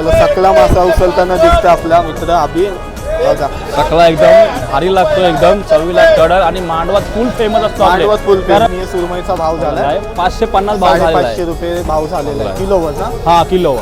आपल्याला सकला मासा उचलताना दिसतं आपला मित्र अभि. बघा. सकला एकदम भारी लागतो एकदम. चवीला कडक आणि मांडवात फुल फेमस असतो आपले. मांडवत फुल कारण- सुरमईचा भाव झाला आहे. पाचशे पन्नास भाव झालेला साडेपाचशे आहे रुपये भाव झालेला आहे. किलो वजा हा किलो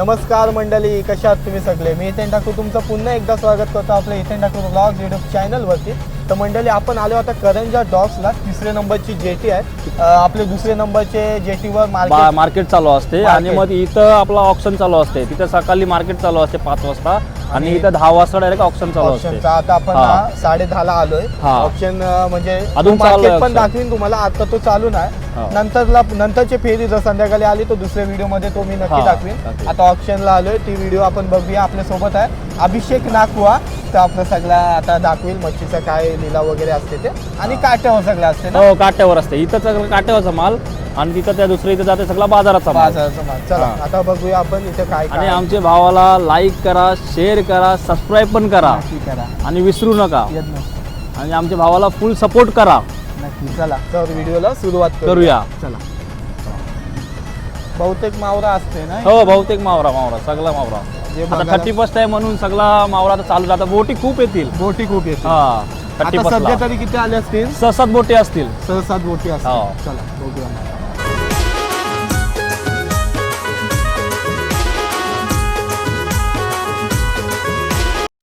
नमस्कार मंडळी कशा आहात तुम्ही सगळे? मी इथे ठाकूर तुमचं पुन्हा एकदा स्वागत करतो आपल्या इथे ठाकूर ब्लॉग युट्यूब चॅनलवरती तर मंडळी आपण आलो आता करंजा डॉग्सला तिसऱ्या नंबरची जेटी आहे. आपले दुसरे नंबरचे जेटीवर मार्केट मार्केट चालू असते. आणि मग इथं आपला ऑप्शन चालू असते. तिथं सकाळी मार्केट चालू असते पाच वाजता. आणि इथं दहा वाजता डायरेक्ट ऑप्शन चालू असते. ऑप्शनचा आता आपण हा. साडे दहाला आलोय. हा. ऑप्शन म्हणजे अजून चालू मार्केट पण. दाखवीन तुम्हाला. आता तो चालू हा. नाही नंतरला नंतरची फेरी जर संध्याकाळी आली तो दुसऱ्या व्हिडिओमध्ये तो मी नक्की हा, दाखवीन. आता ऑप्शनला आलोय. ती व्हिडिओ आपण बघूया. आपल्यासोबत आहे अभिषेक नाकवा तर आपलं सगळा आता दाखवेल. मच्छीचा काय लिलाव वगैरे असते ते. आणि काट्यावर सगळं असते ना? हो काट्यावर असते. इथं सगळं काट्यावरचा माल. आणि तिथं त्या दुसऱ्या इथं जाते सगळा बाजाराचा माल बाजाराचा माल चला हा. आता बघूया आपण इथे काय आणि काय आमच्या भावाला लाईक करा शेअर करा सबस्क्राईब पण करा. नक्की करा. आणि विसरू नका. येत नाही. आणि आमच्या भावाला फुल सपोर्ट करा. नक्की चला. तर व्हिडिओला सुरुवात करूया. चला. बहुतेक मावरा असते ना? हो बहुतेक मावरा मावरा सगळा मावरा. जे आता बघायला- थर्टी फर्स्ट आहे म्हणून सगळा मावरा आता चालू आता बोटी खूप येतील. बोटी खूप येते हा थर्टी सध्या फर्स्ट तरी किती आले असतील? सहा सात बोटी असतील. सह सात बोटी असतील. हो. चला बघूया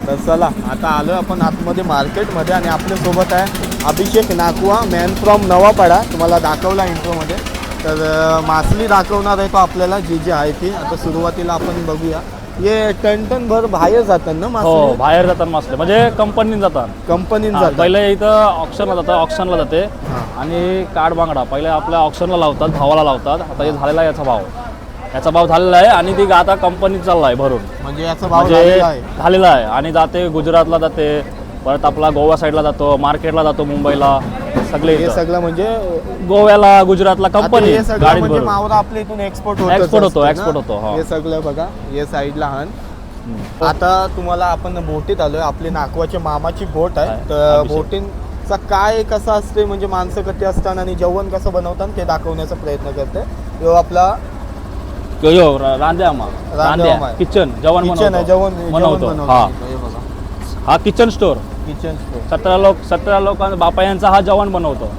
तर चला आता आलो आपण आतमध्ये मार्केटमध्ये आणि आपल्यासोबत आहे अभिषेक नाकवा मॅन फ्रॉम नवापाडा. तुम्हाला दाखवला इंट्रोमध्ये तर मासली दाखवणार आहे तो आपल्याला जी जी आहे ती. आता सुरुवातीला आपण बघूया. हे टन टन भर बाहेर जातात ना हो मासली बाहेर जातात मासले. म्हणजे कंपनीत जातात. कंपनीत हा, जातात. पहिले इथं ऑप्शनला जातात ऑप्शनला जाते. हा. आणि काठ बांगडा पहिले आपल्या ऑप्शनला लावतात भावाला लावतात. आता हे झालेला आहे याचा भाव. याचा भाव झालेला आहे आणि ती आता कंपनीत चालला आहे भरून म्हणजे याचा भाव म्हणजे झालेला आहे झालेला आहे आणि जाते गुजरातला जाते परत आपला गोवा साईडला जातो मार्केटला जातो मुंबईला सगळे हे इथं. सगळं म्हणजे गोव्याला गुजरातला आता कंपनी हे सगळं गाडीत म्हणजे भरून मावरा आपल्या इथून एक्सपोर्ट होत Export होतो, export होतो, हा. हे सगळं बघा हे साईडला हान. आता तुम्हाला आपण बोटीत आलोय आपली नाकवाची मामाची बोट आहे आहे, तर अभिषेक. बोटींचा काय कसं असते म्हणजे माणसं कधी असतात आणि जेवण कसं बनवतात ते दाखवण्याचा प्रयत्न करते यो आपला यो, यो रा- रांद्या. किचन जेवण किचन आहे बनवतो. जेवण जेवण बनवतो. बनवतो. हा. हे बघा. हा किचन स्टोर. Kitchen store. सतरा लोक सतरा लोकांचा बापा यांचा हा जेवण बनवतो.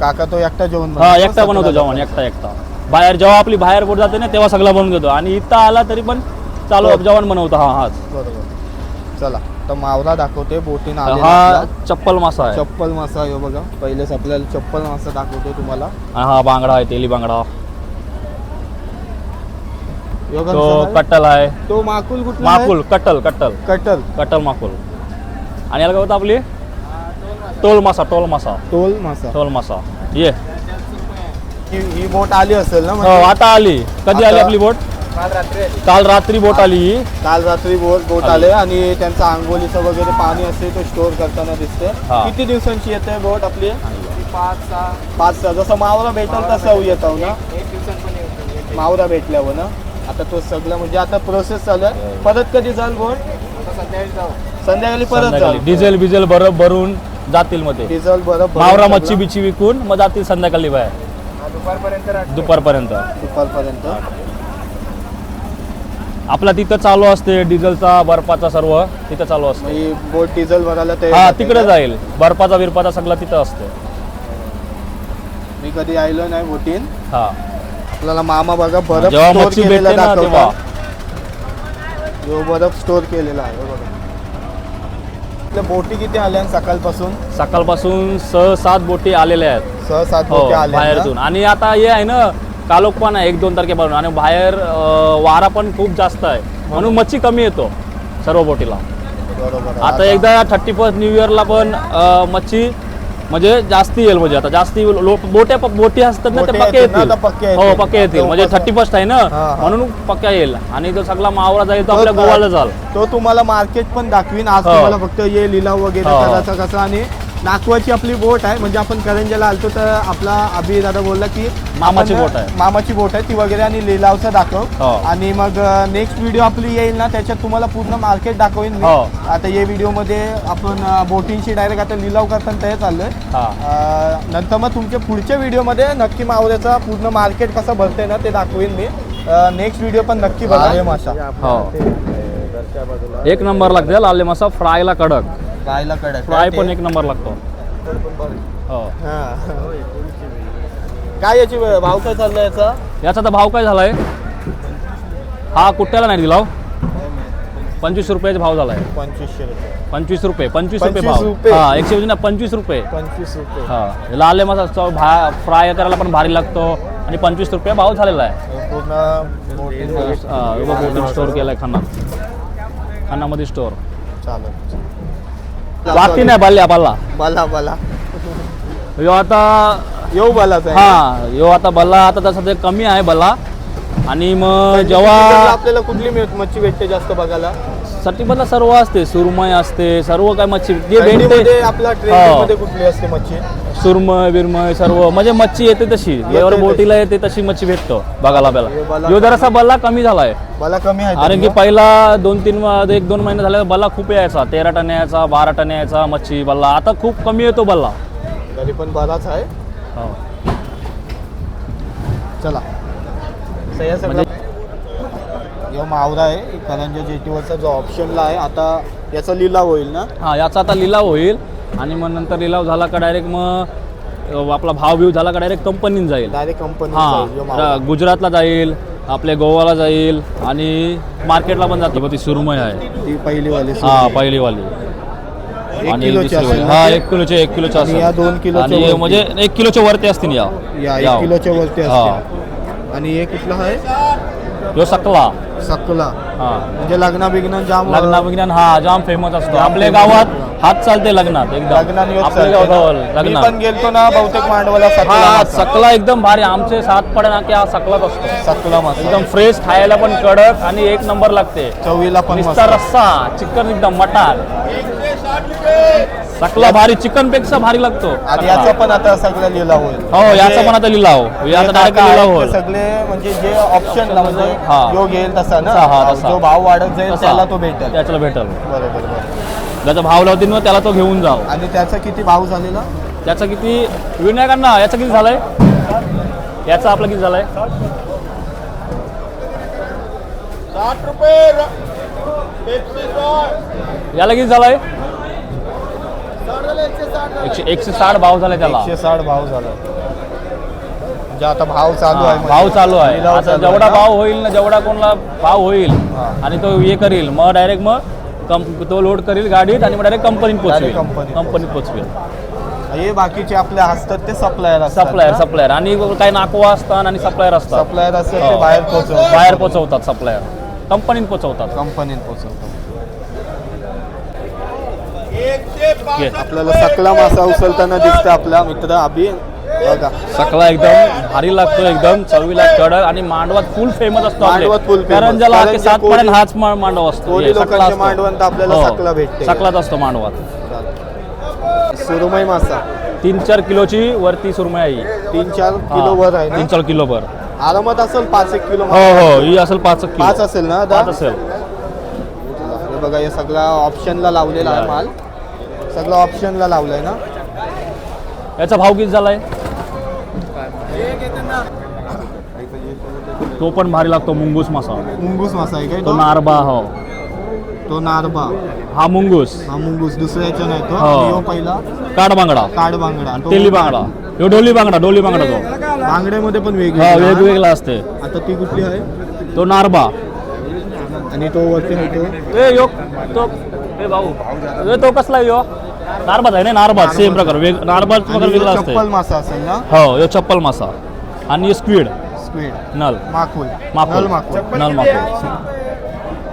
काका तो एकटा जेवण हा बनवतो, एकटा बनवतो जेवण लोकांचं. एकटा एकटा. बाहेर जेव्हा आपली बाहेर बोट जाते ना तेव्हा सगळं बनवून घेतो. आणि इथं आला तरी पण चालू हो. जेवण बनवतो. हा हाच. बरोबर चला तर मावरा दाखवते बोटीन आलेला हा आपला. चप्पल मासा आहे. चप्पल मासा आहे बघा. पहिलेच आपल्याला चप्पल मासा दाखवते तुम्हाला. आणि हा बांगडा आहे तेली बांगडा. तो आहे? कट्टल आहे. तो माकुल कुठला आहे? माकुल कट्टल कट्टल कटल. कट्टल माकुल. आणि याला काय होतं आपली? टोल मासा टोल मासा टोल मासा टोल मासा ये. ही ही बोट आली असेल ना हो म्हणजे? आता आली. कधी आली आता- आपली बोट? काल रात्री बोट आली ही. काल रात्री बोट बोट आली. आले आणि त्यांचा आंघोलीचं वगैरे पाणी असते तो स्टोर करताना दिसते. हा. किती दिवसांची येते बोट आपली? पाच सहा. पाच सहा. जसं मावरा भेटल तसं येतो ना? मावरा भेटल्यावर ना? आता तो सगळं म्हणजे आता प्रोसेस चालू आहे. परत कधी जाल बोट संध्याकाळी परत जाल डिझेल बिझेल बरं भरून जातील मध्ये डिझेल बरं मावरा मच्छी बिच्छी विकून मग जातील संध्याकाळी बाहेर. दुपारपर्यंत दुपारपर्यंत. दुपारपर्यंत. आपला तिथं चालू असते डिझेलचा बर्फाचा सर्व. तिथं चालू असते. बोट डिझेल भरायला ते हा तिकडे जाईल. बर्फाचा बिरपाचा सगळं तिथं असते. मी कधी आलो नाही बोटीन. हा. आपल्याला मामा बघा बर्फ जेव्हा स्टोर मच्छी केलेला भेटते ना तेव्हा. दाखवतात जो बर्फ स्टोर केलेला आहे बघा. आपल्या बोटी किती आल्या सकाळपासून? सकाळपासून सह सात बोटी आलेल्या आहेत. सह सात हो बोटी आल्या बाहेरतून. आणि आता हे आहे ना कालोख पण आहे एक दोन तारखेपासून. आणि बाहेर अं, वारा पण खूप जास्त आहे. म्हणून मच्छी कमी येतो सर्व बोटीला. बरोबर आता एकदा थर्टी फर्स्ट न्यू इयरला पण अं, मच्छी म्हणजे जास्ती येईल म्हणजे आता जास्ती बोट्या बोटी असतात ना ते पक्के येतील हो. पक्के येतील म्हणजे थर्टी फर्स्ट आहे ना. म्हणून पक्का येईल आणि तो सगळा मावरा जाईल तो आपल्या गोवाला जाल तो तुम्हाला मार्केट पण दाखवीन आज हो. तुम्हाला फक्त ये लिलाव वगैरे हो. करायचा कसा आणि नाकवाची आपली बोट आहे म्हणजे आपण करंजाला आलतो तर आपला अभि दादा बोलला की मामाची बोट आहे. मामाची बोट आहे ती वगैरे आणि लिलावचं दाखव. हो. आणि मग नेक्स्ट व्हिडिओ आपली येईल ना त्याच्यात तुम्हाला पूर्ण मार्केट दाखवेन मी. हो. आता या व्हिडिओमध्ये आपण बोटिंगची डायरेक्ट आता लिलाव करताना ते चाललोय. हा. नंतर मग तुमच्या पुढच्या व्हिडिओमध्ये नक्की मावऱ्याचा पूर्ण मार्केट कसं भरतंय ना ते दाखवेन मी. नेक्स्ट व्हिडिओ पण नक्की बघा. मासा हो. एक नंबर लागते लाल मासा फ्रायला कडक. कडक फ्राय पण एक नंबर लागतो. हो. काय याची भाव काय चाललाय याचा? याचा तर भाव काय झालाय? हा कुट्ट्याला नाही दिला हो. पंचवीस रुपयाचा भाव झालाय. पंचवीसशे रुपये. पंचवीस रुपये पंचवीस रुपये 25 भाव. रुपये. हा एकशे वीस ना पंचवीस रुपये. पंचवीस रुपये. हा लाल मासा चव भा फ्राय करायला पण भारी लागतो. आणि पंचवीस रुपये भाव झालेला आहे. पूर्ण स्टोअर केलाय खाना. खानामध्ये स्टोअर चालत वाटी नाही बाल्या बाला बला बला. यो आता येऊ बलाच आहे हा यो आता बल्ला आता तसं ते कमी आहे बल्ला. आणि मग जेव्हा आपल्याला कुठली मिळ- मच्छी भेटते जास्त बघायला? सटीबल्ला सर्व असते सुरमई असते सर्व काय मच्छी जे थंडीमध्ये भेटते आपला ट्रेन हो. मध्ये कुठली असते मच्छी? सुरमई बिरमई सर्व. म्हणजे मच्छी येते तशी. जेव्हा तशी. बोटीला येते तशी मच्छी भेटतो बघायला हे आपल्याला बल्ला यो जरासा बल्ला कमी झालाय. मला कमी आहे कारण की. पहिला दोन तीन व- एक दोन महिने झाले बल्ला खूप यायचा. तेरा टन यायचा बारा टन यायचा मच्छी बल्ला आता खूप कमी येतो बल्ला तरी पण बराच आहे. हो. चला. सगळं यो मावरा आहे. करंजा जेटीवरचा जो ऑप्शनला आहे आता याचा लिलाव होईल ना? हा याचा आता लिलाव होईल. आणि मग नंतर लिलाव झाला का डायरेक्ट मग आपला भाव बिव झाला का डायरेक्ट कंपनीत जाईल. डायरेक्ट कंपनी हा गुजरातला जाईल आपल्या गोवाला जाईल आणि मार्केटला पण जाते ती सुरमई आहे. ती पहिली वाली हा पहिलीवाली. एक आणि हा? एक किलोचे एक किलोचे असेल. दोन किलोच्या आणि वरती. म्हणजे एक किलोच्या वरती असतील या. किलोच्या वरती हा. असते आणि हे कुठला आहे? यो सकला. सकला. हा. म्हणजे लग्न बिग्न जाम लग्ना विज्ञान हा जाम फेमस असतो. आपल्या गावात हात चालते लग्नात एकदम. लग्नात येत आपल्या चालते. गावात ना. मी लग्नात. पण गेलतो ना बहुतेक मांडवाला सकला हा. सकला एकदम भारी. आमचे सात पडे ना की हा सकलाच असतो. सकला मासा. एकदम फ्रेश खायला पण कडक आणि एक नंबर लागते. चवीला पण नुसता मस्त. रस्सा चिकन एकदम मटार. सकला भारी चिकनपेक्षा भारी लागतो. आणि. याचा पण आता सगळं लिलाव होईल. हो याचा पण आता लिलाव याचा डायरेक्ट लिलाव होईल. सगळे म्हणजे जे ऑप्शन म्हणजे हा. जो घेईल तसा ना? हा. जो भाव वाढत जाईल. त्याला तो भेटेल. त्याच्याला भेटल. बरोबर बरोबर. ज्याचा भाव लावतील मग त्याला तो घेऊन जाव आणि त्याचा किती भाव झालेला? त्याचा किती विनायकांना याचा किती झालाय? याचा आपला किती झालाय? साठ रुपये याला किती झालाय? एकशे एकशे साठ भाव झालाय त्याला. एकशे साठ भाव झाला. म्हणजे आता भाव चालू आहे भाव चालू आहे. लिलाव आता चालू आहे जेवढा ना? भाव होईल ना जेवढा कोणाला भाव होईल हा. आणि तो हे करील मग डायरेक्ट मग कंप तो लोड करील गाडीत आणि मग डायरेक्ट कंपनीत Direct त कंपनीत पोचवेल. हे बाकीचे आपले असतात ते सप्लायर असतात सप्लायर सप्लायर आणि काही नाकवा असतात आणि सप्लायर असतात. सप्लायर असतात ते हो. बाहेर पोहोचवतात बाहेर पोचवतात सप्लायर कंपनीत पोचवतात. कंपनीत पोहोचवतात घे. आपल्याला सकला मासा उचलताना दिसतं आपला मित्र अभि. बघा. सकला एकदम भारी लागतो एकदम. चवीला कडक आणि मांडवात फुल फेमस असतो. मांडवात famous. करंजाला आखे करंजा, सात कोळी- पर्यंत हाच मा- मांडव असतो. कोळी हे, सकला लोकांच्या असतो. मांडवात आपल्याला हो. सकला भेटते. सकलाच असतो मांडवात. सुरमई मासा. तीन चार किलोची वरती सुरमई आहे ही. तीन चार. किलो वर आहे तीन ना चार किलो वर. आरामात असेल पाच एक किलो हो हो. ही असेल पाच किलो. पाच असेल ना आता? पाच असेल. हे बघा हे सगळा ऑप्शनला लावलेला आहे माल. सगळं ऑप्शनला लावलंय ना? याचा भाव किती झालाय? तो पण भारी लागतो मुंगूस मासा. मुंगूस मासा आहे काय तो तो? नारबा हो. तो नारबा. हा मुंगूस. हा मुंगूस दुसऱ्याच्या नाही तो हो. पहिला. काड बांगडा. काड बांगडा. तो तेली बांगडा. ह्यो डोली बांगडा डोली बांगडा तो. बांगड्यामध्ये पण हा वेगळी वेगवेगळा असते. आता ती कुठली आहे? तो नारबा. आणि तो वरती आहे तो. ए यो तो भाऊ. तो कसला आहे यो? नारबाच आहे ना नारबाज. सेम प्रकार. वेग नारबाज प्रकार वेगळा ह्यो असते चप्पल मासा असेल ना? हो यो चप्पल मासा. आणि स्क्वीड स्क्वीड नल. माकुल. माकुल. नल माकुल. नल माकुल.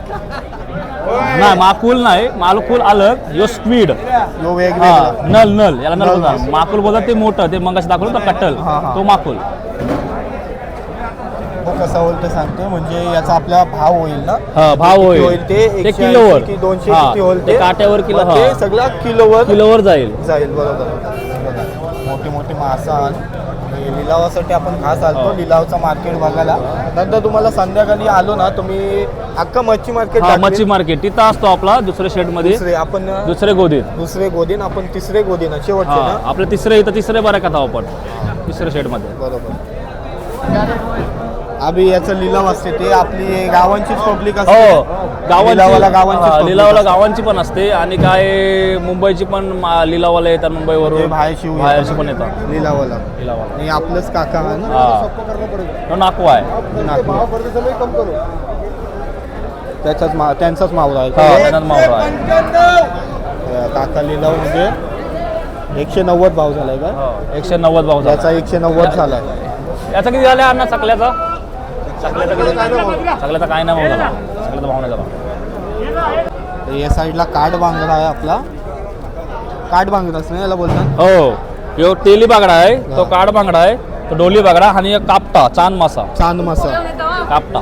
नाही माकुल नाही. मालकुल अलग यो स्क्वीड यो हा वेगवेगळा. नल नल. याला नल नल बोलतात. माकुल. बोलतात ते मोठं. ते मंगाशी दाखवलं तर कट्टल हा, हा. तो माकुल. बाबू कसा होईल ते सांगते म्हणजे याचा आपला भाव होईल ना. हा भाव किती होईल. ते? ते 180 किलोवर. दोनशे हा, किती होईल ते काट्यावर किलो मग ते हा. सगळं किलोवर किलोवर जाईल. जाईल बरोबर. मोठी मोठी आणि लिलावासाठी आपण खास आलतो हो. लिलावचा मार्केट बघायला. नंतर तुम्हाला संध्याकाळी आलो ना तुम्ही अख्खा मच्छी मार्केट हा मच्छी मार्केट तिथं असतो आपला दुसऱ्या शेडमध्ये दुसरे आपण दुसरे गोदीत. दुसरे गोदीन आपण तिसरे गोदीन शेवटचे ना. आपलं तिसरे इथं तिसरे बरं का आपण तिसऱ्या शेडमध्ये बरोबर. अभि याचं लिलाव असते ते आपली गावांचीच पब्लिक हो असते लिलावाला गावांचीच हा, public लिलावाला असते. गावांची पण असते आणि काय मुंबईची पण मा- लिलावाला येतात ते मुंबईवरून बाहेरशी येतात. बाहेरची पण येतात. लिलावाला. लिलावाला. आणि आपलंच काका आहे ना? हा. तो नाकवा आहे. नागपूर. त्याच्याच मा त्यांचाच मावळा आहे. हा त्याच्यात मावरा आहे. अं, काका लिलाव म्हणजे एकशे नव्वद भाव झालाय का? हो, एकशे नव्वद भाव त्याचा झाला. एकशे नव्वद झालाय. याचा किती झाला अण्णा चकल्याचा चकल्याचा काय नाही भाव झाला चकल्याचा भाव नाही झाला या साईडला काठ बांगडा आहे आपला. काठ बांगडाच नाही याला बोलतात? हो. यो तेली बागडा आहे तो काड बांगडा आहे तो डोली बागडा आणि कापटा चांद मासा. चांद मासा. कापटा.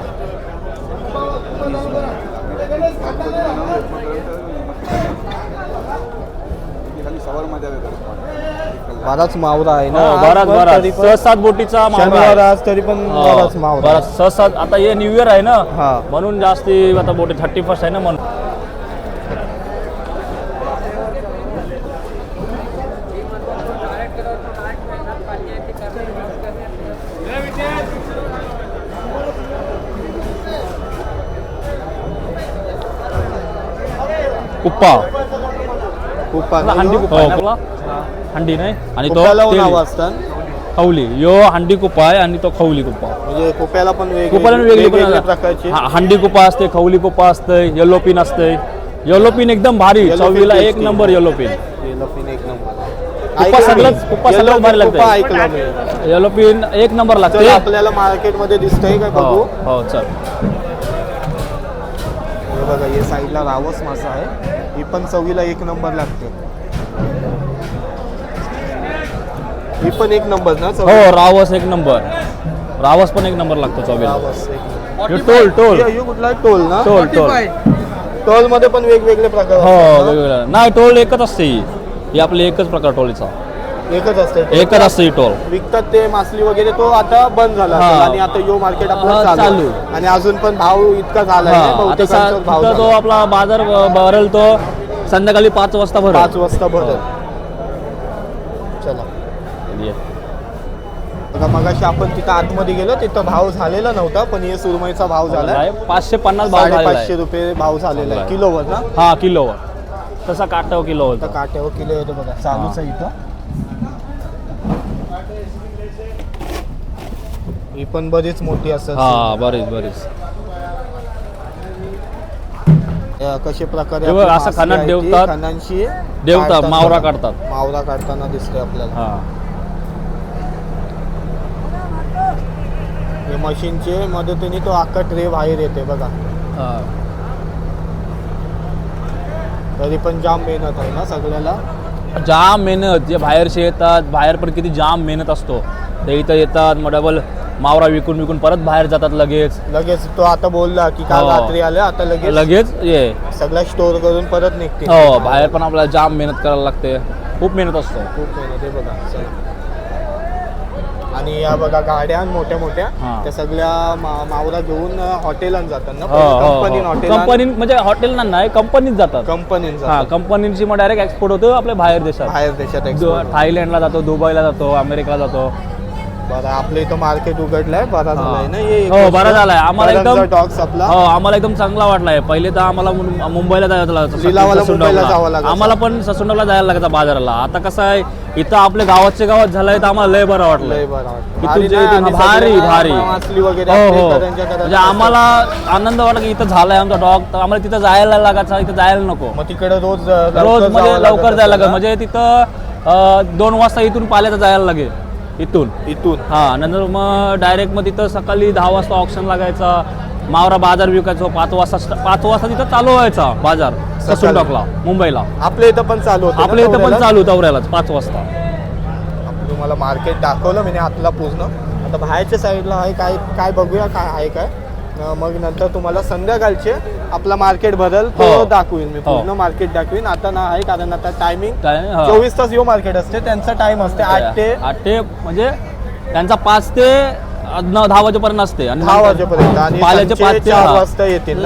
बराच मावरा आहे ना. हो आज बराच पण बराच. तरी पण सात बोटीचा मावरा शनिवार आहे. आज तरी पण हो, बराच मावरा बराच. सात आता हे न्यू इयर आहे ना. हा. म्हणून जास्ती आता बोटी थर्टी फर्स्ट आहे ना म्हणून. कुप्पा. खूप हंडी कुप्पा? हंडी नाही आणि तो कुप्याला तेली. नाव असतात खवली यो हंडी कुप्पा आहे आणि तो खवली कुप्पा म्हणजे कुप्याला पण वेगळे- कुप्पाला वेगळी पण वेगवेगळ्या आहे. प्रकारचे हा, हंडी कुप्पा असते खवली कुप्पा असते येलो पिन असते येलो पिन एकदम भारी Yellow pin चवीला एक tasty. Number yellow pin Yellow एक नंबर कुप्पा ऐकलं सगळंच- मी. कुप्पा Yellow सगळंच भारी fin लागतंय. कुप्पा ऐकलं मी. येलो पिन एक नंबर चल लागते आपल्याला मार्केटमध्ये दिसतंय काय हो बघू हो चल हे बघा हे साईडला रावस मासा आहे ही पण चवीला एक नंबर लागते ही पण एक नंबर ना हो रावस एक नंबर रावस पण एक नंबर लागतो चवीला रावस एक नंबर. ह्यो टोल टोल. कुठला आहे? टोल ना? टोल टोल. टोलमध्ये पण वेगवेगळे प्रकार हो असतात नाही टोल एकच असते ही. ही आपली एकच प्रकार टोलीचा एकच असते? एकच असते ही टोल. विकतात ते मासली वगैरे तो आता बंद झाला. हा. असेल आणि आता यो मार्केट आपला चालू. चालू. आहे. आणि अजून पण भाव इतका झाला हा. आता सा- भाव तिथं तो झाला. आपला बाजार ब- भरेल तो संध्याकाळी पाच वाजता भरेल. पाच वाजता भरत चला ये. बघा मगाशी आपण तिथं आतमध्ये गेलो तिथं भाव झालेला नव्हता पण हे सुरमईचा भाव झाला आहे. पाचशे पन्नास भाव झालेला आहे रुपये भाव झालेला आहे. किलोवर ना हा किलोवर तसा काटाव किलो होता काट्यावर किलो येतो बघा चालूच आहे इथं ही पण बरीच मोठी असतात हा बरीच बरीच कशा प्रकारे हे बघ, आपली असं मासली खाण्यात आहे ती देवतात. खानांशी देवतात, काढतात मावरा. काढतात. मावरा काढताना दिसतोय आपल्याला हा हे मशीनचे मदतीने तो अख्खा ट्रे बाहेर येते बघा. हा. तरी पण जाम मेहनत आहे ना सगळ्याला. जाम मेहनत. जे बाहेरचे येतात बाहेर पण किती जाम मेहनत असतो. ते इथं येतात मग डबल मावरा विकून विकून परत बाहेर जातात लगेच. लगेच तो आता बोलला की काल हो. रात्री आले आता लगेच लगेच ये. सगळा स्टोर करून परत निघते हो बाहेर पण आपल्याला जाम मेहनत करायला लागते. खूप मेहनत असतो. खूप मेहनत आहे बघा. चला. आणि या बघा गाड्या मोठ्या मोठ्या हा. त्या सगळ्या मा- मावरा घेऊन जातात ना हो हो कंपनी हॉटेल कंपनी म्हणजे हॉटेल नाही कंपनीत जातात. हा जातात. कंपनीची मग डायरेक्ट एक्सपोर्ट होतो आपल्या बाहेर देशात. बाहेर देशात. थायलंडला जातो दुबईला जातो अमेरिकाला जातो. बरं आपलं इथं मार्केट उघडलंय बरा. झालाय ना हे एक हो, गोष्ट. बरा झालाय. आम्हाला एकदम- आपला हो आम्हाला एकदम चांगला वाटलाय पहिले तर आम्हाला मुं- मुंबईला जायचं लागायचं लिलावाला ससुंडवला. मुंबईला जावं लागायचं. आम्हाला पण ससुंडला जायला लागायचं बाजाराला आता कसं आहे इथं आपल्या गावाच्या गावात झालंय तर आम्हाला लय बरं लय वाटलंय बरं वाटतं. इथून आणि जे ना, इथून आणि भारी भारी मासली वगैरे हो हो म्हणजे. आम्हाला आनंद वाटला की इथं झालाय आमचा डॉग तर आम्हाला तिथं जायला लागायचं इथं जायला नको मग तिकडे रोज अ, लवकर रोज म्हणजे जावं लवकर लागत जायला असेल लागेल ना? म्हणजे तिथं अं, दोन वाजता इथून पाल्याचं जायला लागेल इथून? इथून. हा नंतर मग डायरेक्ट मग तिथं सकाळी दहा वाजता ऑप्शन लागायचा. मावरा बाजार विकायचो पाच वाजता पाच वाजता तिथं चालू व्हायचा बाजार. ससून टाकला मुंबईला. आपल्या इथं पण चालू होते ना आपल्या इथं पण? चालू तवऱ्यालाच पाच वाजता. आपण तुम्हाला मार्केट दाखवलं मी आतला पूर्ण. आता बाहेरच्या साईडला आहे काय काय बघूया काय आहे काय? मग नंतर तुम्हाला संध्याकाळचे आपला मार्केट बदल तो हो. दाखवीन मी हो. पूर्ण मार्केट दाखवीन आता ना आहे कारण आता टायमिंग. चोवीस तास यो मार्केट असते त्यांचा टाइम असते आठ ते आठ ते म्हणजे त्यांचा पाच ते दहा वाजेपर्यंत असते आणि दहा वाजेपर्यंत आणि पाल्याचे पाच ते चार. वाजता येतील.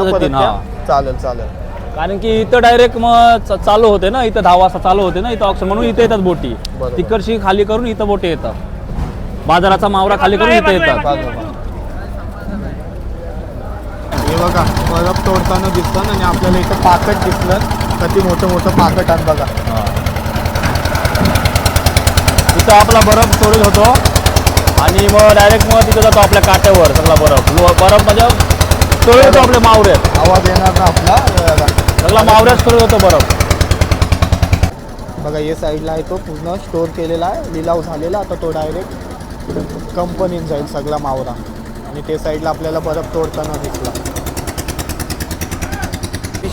चालेल चालेल कारण की इथं डायरेक्ट मग चालू होते ना इथं दहा वाजता चालू होते ना इथं ऑक्शन म्हणून इथे येतात बोटी. तिकडची खाली करून इथं बोटी येतात बाजाराचा मावरा खाली करून इथे येतात बघा बरफ तोडताना दिसतं आणि आपल्याला इथं पाकट दिसलं. किती मोठं मोठं पाकट आहे बघा. इथं आपला बर्फ स्टोरेज होतो. आणि मग डायरेक्ट मग तिथं जातो आपल्या काट्यावर सगळा बर्फ. बर्फ म्हणजे स्टोरेज होतो आपले मावऱ्यात आवाज येणार ना आपला. सगळा मावऱ्यात स्टोरेज होतो बर्फ. बघा हे साईडला आहे तो पूर्ण स्टोर केलेला आहे. लिलाव झालेला आता तो डायरेक्ट कंपनीत जाईल सगळा मावरा आणि ते साईडला आपल्याला बरफ तोडताना दिसला.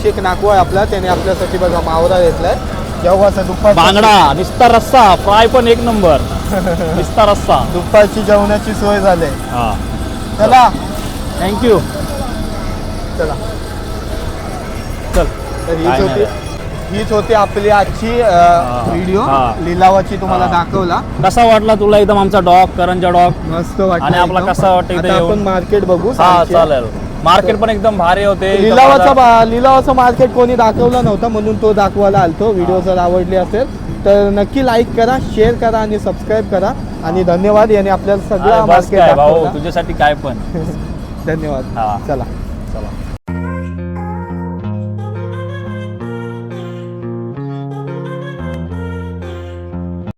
अभिषेक नाकू आहे आपला त्याने आपल्यासाठी बघा मावरा घेतलाय. जेव्हा दुपार बांगडा निस्ता रस्सा फ्राय पण एक नंबर. निस्ता रस्सा. दुपारची जेवणाची सोय झाली. हा. चला. थँक्यू चला. चल. तर हीच काय होती. नाही. हीच होती आपली आजची अ. व्हिडिओ हा. लिलावाची तुम्हाला हा. दाखवला. कसा वाटला तुला एकदम आमचा डॉग करंजा डॉग? मस्त वाटलं आणि आपला एकदम. कसा वाटतं इथे आता येऊन? आपण मार्केट बघू हा. चालेल. मार्केट पण एकदम भारी होते. लिलावाचा लिलावाचा मार्केट कोणी दाखवला नव्हता म्हणून तो दाखवायला आलतो. व्हिडिओ जर आवडली असेल तर नक्की लाईक करा शेअर करा आणि सबस्क्राईब करा. आणि धन्यवाद याने आपल्याला सगळं मार्केट तुझ्यासाठी काय पण. धन्यवाद. हा. चला.